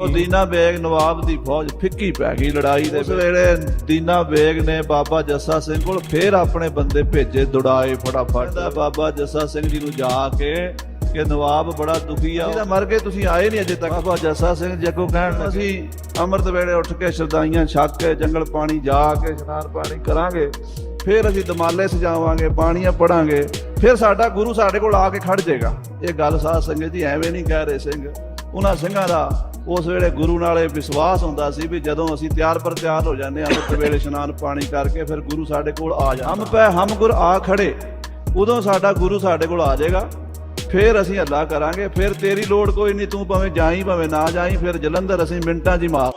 ਉਹ ਦੀਨਾ ਬੇਗ ਨਵਾਬ ਦੀ ਫੌਜ ਫਿੱਕੀ ਪੈ ਗਈ ਲੜਾਈ ਦੇ ਉਸ ਵੇਲੇ ਦੀਨਾ ਬੇਗ ਨੇ ਬਾਬਾ ਜੱਸਾ ਸਿੰਘ ਕੋਲ ਫੇਰ ਆਪਣੇ ਬੰਦੇ ਭੇਜੇ ਦੁੜਾਏ ਫਟਾਫਟ। ਬਾਬਾ ਜੱਸਾ ਸਿੰਘ ਜੀ ਨੂੰ ਜਾ ਕੇ ਕਿ ਨਵਾਬ ਬੜਾ ਦੁਖੀ ਆ। ਇਹਦਾ ਮਰ ਕੇ ਤੁਸੀਂ ਆਏ ਨਹੀਂ ਅਜੇ ਤੱਕ। ਬਾਬਾ ਜੱਸਾ ਸਿੰਘ ਜੱਗੋ ਕਹਿਣ ਅਸੀਂ ਅੰਮ੍ਰਿਤ ਵੇਲੇ ਉੱਠ ਕੇ ਸ਼ਰਦਾਈਆਂ ਛੱਕ ਕੇ ਜੰਗਲ ਪਾਣੀ ਜਾ ਕੇ ਇਸ਼ਨਾਨ ਪਾਣੀ ਕਰਾਂਗੇ ਫਿਰ ਅਸੀਂ ਦਮਾਲੇ ਸਜਾਵਾਂਗੇ ਬਾਣੀਆਂ ਪੜਾਂਗੇ ਫਿਰ ਸਾਡਾ ਗੁਰੂ ਸਾਡੇ ਕੋਲ ਆ ਕੇ ਖੜ ਜਾਏਗਾ ਇਹ ਗੱਲ ਸਾਧ ਸੰਗਤ ਜੀ ਐਵੇਂ ਨਹੀਂ ਕਹਿ ਰਹੇ ਸਿੰਘ। ਉਹਨਾਂ ਸਿੰਘਾਂ ਦਾ ਉਸ ਵੇਲੇ ਗੁਰੂ ਨਾਲ ਇਹ ਵਿਸ਼ਵਾਸ ਹੁੰਦਾ ਸੀ ਵੀ ਜਦੋਂ ਅਸੀਂ ਤਿਆਰ ਪਰ ਤਿਆਰ ਹੋ ਜਾਂਦੇ ਹਾਂ, ਅੰਮ੍ਰਿਤ ਵੇਲੇ ਇਸ਼ਨਾਨ ਪਾਣੀ ਕਰਕੇ ਫਿਰ ਗੁਰੂ ਸਾਡੇ ਕੋਲ ਆ ਜਾਂਦਾ। ਹਮ ਪੈ ਹਮ ਗੁਰ ਆ ਖੜੇ, ਉਦੋਂ ਸਾਡਾ ਗੁਰੂ ਸਾਡੇ ਕੋਲ ਆ ਜਾਏਗਾ। ਫਿਰ ਅਸੀਂ ਹੱਲਾ ਕਰਾਂਗੇ, ਫਿਰ ਤੇਰੀ ਲੋੜ ਕੋਈ ਨਹੀਂ, ਤੂੰ ਭਾਵੇਂ ਜਾਈ ਭਾਵੇਂ ਨਾ ਜਾਈ, ਫਿਰ ਜਲੰਧਰ ਅਸੀਂ ਮਿੰਟਾਂ 'ਚ ਹੀ ਮਾਰ।